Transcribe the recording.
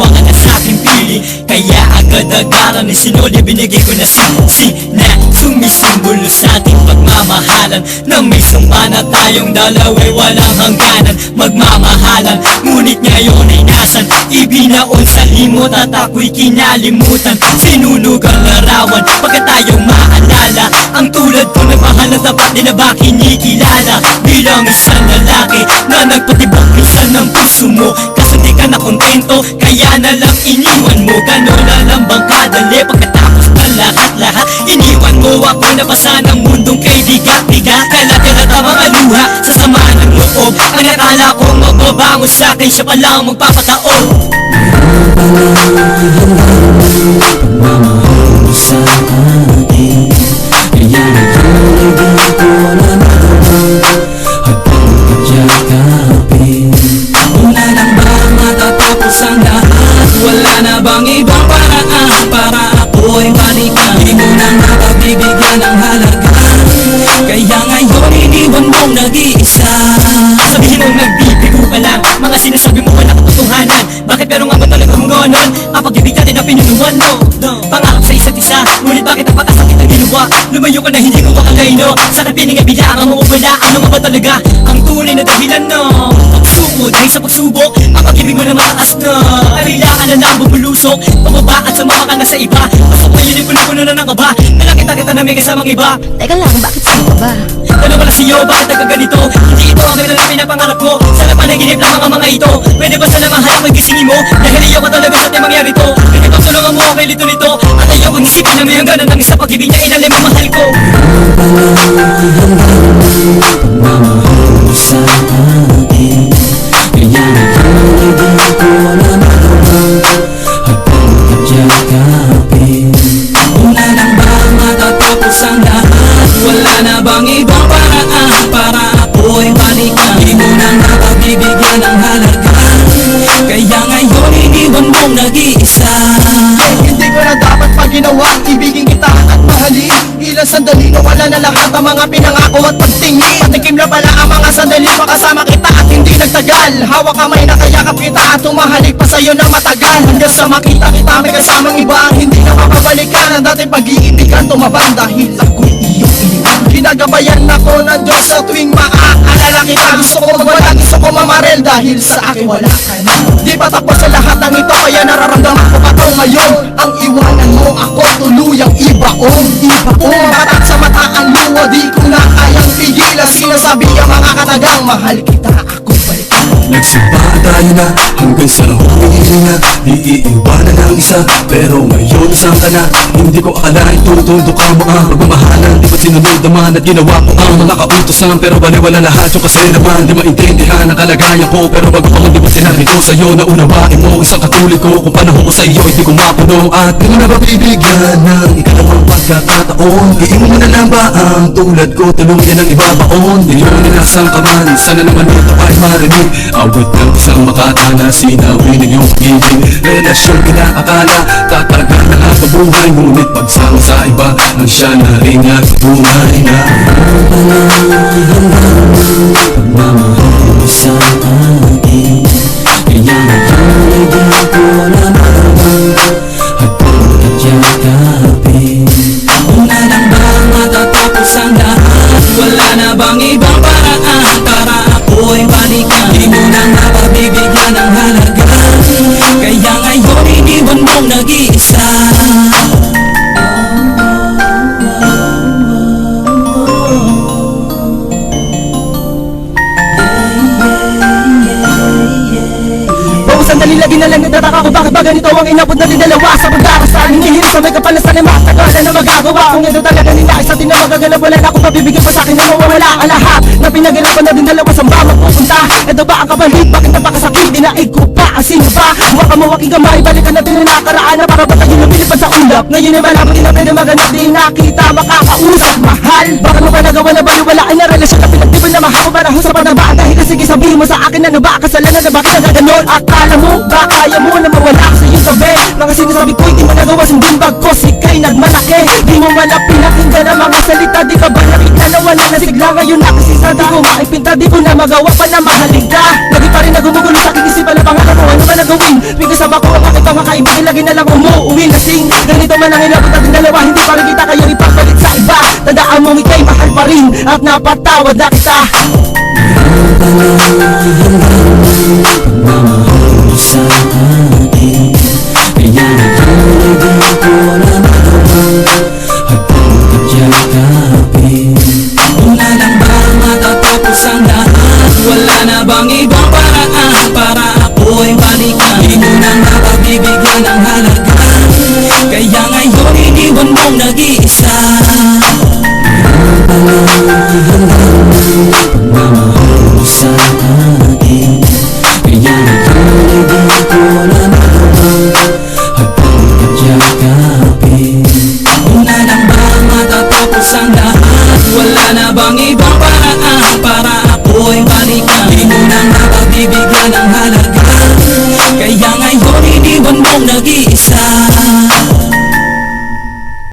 sa'kin at sawa ka na sa'king pili Kaya agad-agaran ni sinodi binigay ko na si Si na sumisimbolo sa ating pagmamahalan. Na may sumpa na tayong dalawa'y walang hangganan Magmamahalan. Ngunit ngayon ay nasan? Ibinaon sa limot at ako'y kinalimutan. Sinunog ang larawan Pagka tayong maalala Ang tulad ko na mahal na dapat din na ba kinikilala Bilang isang lalaki Na nagpatibok ng puso mo ka na kontento Kaya na lang iniwan mo. Gano'n na lang bang kadali? Pagkatapos na lahat-lahat Iniwan mo. Ako na basa ng mundong kay bigat-bigat Kalat-kalat ang mga luha Sa sama ng loob. Ang akala ko magbabango sa akin Siya palang magpapataob Pagmamahal na bang ibang paraan para ako'y balikan? Di mo na napagbibigyan ng halaga. Kaya ngayon iniwan mong nag-iisa. Sabihin mong nagbibigo ka lang. Mga sinasabi mo wala katotohanan. Bakit pero nga ba talaga kung ganon? Kapag ibig natin na pinunuan mo. Pangarap sa isa't isa. Ngunit bakit ang pagkasakit ang ginawa? Lumayo ka na hindi ko makalay no Sa kapiling ay bilangan mo o wala. Ano nga ba talaga Ang tunay na dahilan no Dahil sa pagsubok Ang pag-ibig mo na mataas na Kailangan na lang bumulusok Pababa at sumama ka na sa iba Pasok na yun puno-puno na ng kaba Nalakita-kita na may kasamang iba Teka lang, bakit sino ka ba? ano pala sa'yo? Bakit nagkaganito? Hindi ito ang ganda na pinapangarap ko Sana panaginip ng mga mga ito Pwede ba sana mahal ang gisingin mo? Dahil ayaw ka talaga sa ating mangyari to Pwede ba tulungan mo ako kay lito nito? At ayaw kong isipin na may hangganan ng isa pag-ibig niya inalim ang mahal ko Ilang sandali na wala na lahat ang mga pinangako at pagtingin. Patikim na pala ang mga sandali Makasama kita at hindi nagtagal. Hawak kamay na kayakap kita At tumahalik pa sa'yo na matagal. Hanggang sa makita kita may kasamang iba hindi na mapabalikan Ang dating pag-iibigan tumabang Dahil ako'y iyong iniwan Ginagabayan ako ng Diyos sa tuwing maaalala kita. Gusto ko magwala, gusto ko mamarel Dahil sa akin wala ka na. Di pa tapos sa lahat ng ito Kaya nararamdaman ko pa ngayon Ang iwanan mo ako tuluyang ibaon Ibaon Batat sa mata ang luwa Di ko na kayang pigilan. Sinasabi ang mga katagang Mahal kita Nagsimba tayo na hanggang sa huli na Iiiwanan ang isa. Pero ngayon saan ka na Hindi ko akalain tutundo ka ang pagmamahalan. Di ba't sinunod naman at ginawa ko ang mga kautosan? Pero baliwala lahat yung kasi naman Di maintindihan ang kalagayan ko. Pero bago man di ba sinabi ko sa'yo na unawain mo Isang katulad ko kung panahon ko sa'yo hindi ko mapuno. At di mo na ba bibigyan ng ikalawang pagkakataon Iiwan mo na lang ba ang tulad ko Tuluyan ang ibabaon. Di mo na nasang ka man Sana naman ito ay marinig. Awit ng isang makatana Sinawi ng iyong pag-ibig Relasyon. Kinaakala Tatagal na ang pabuhay Ngunit pagsama sa iba Ang siya na rin nagpatunay na. Pagmamahal ko Bakit ba ganito ang inabot na dalawa Sa pagdarasal Hinihil sa may kapalasan ay matagalan na magagawa. Kung ito talaga nila Isa din na magagalap Wala na akong pabibigyan pa sa akin Na mawawala ang lahat Na pinagalapan na din dalawa Saan ba magpupunta Ito ba ang kabalik Bakit napakasakit? Dinaig ko pa Ang sino ba? Huwag ka mawaking gamay Balikan natin na nakaraan Na para batayin lumilipad sa ulap Ngayon ay malapit din na pwede maganap Di nakita makakausap Mahal. Bakit mo ba nagawa na baliwala Ay na relasyon na pinagtipan na mahal. Para sa pagdabaan Dahil sige sabihin mo sa akin Na ba kasalanan na bakit nagaganon Akala mo ba kaya mo na mawala sa iyong tabi Mga sinasabi ko hindi mo nagawa Sundin bagkos ikay nagmalaki. Di mo wala pinakinggan ang mga salita Di ka ba nakita na wala na sigla ngayon nakasisada Di ko maipinta, di ko na magawa pa na mahalin ka Lagi pa rin na gumugulo sa aking isipan na pangarap ko Ano ba na gawin? May kasama ko ang aking mga kaibigan Lagi na lang umuuwi lasing Ganito man ang inabot natin dalawa Hindi pa rin kita kayo ipapalit sa iba. Tandaan mo ikay mahal pa rin At napatawad na kita Bang ibang paraan Para ako'y balikan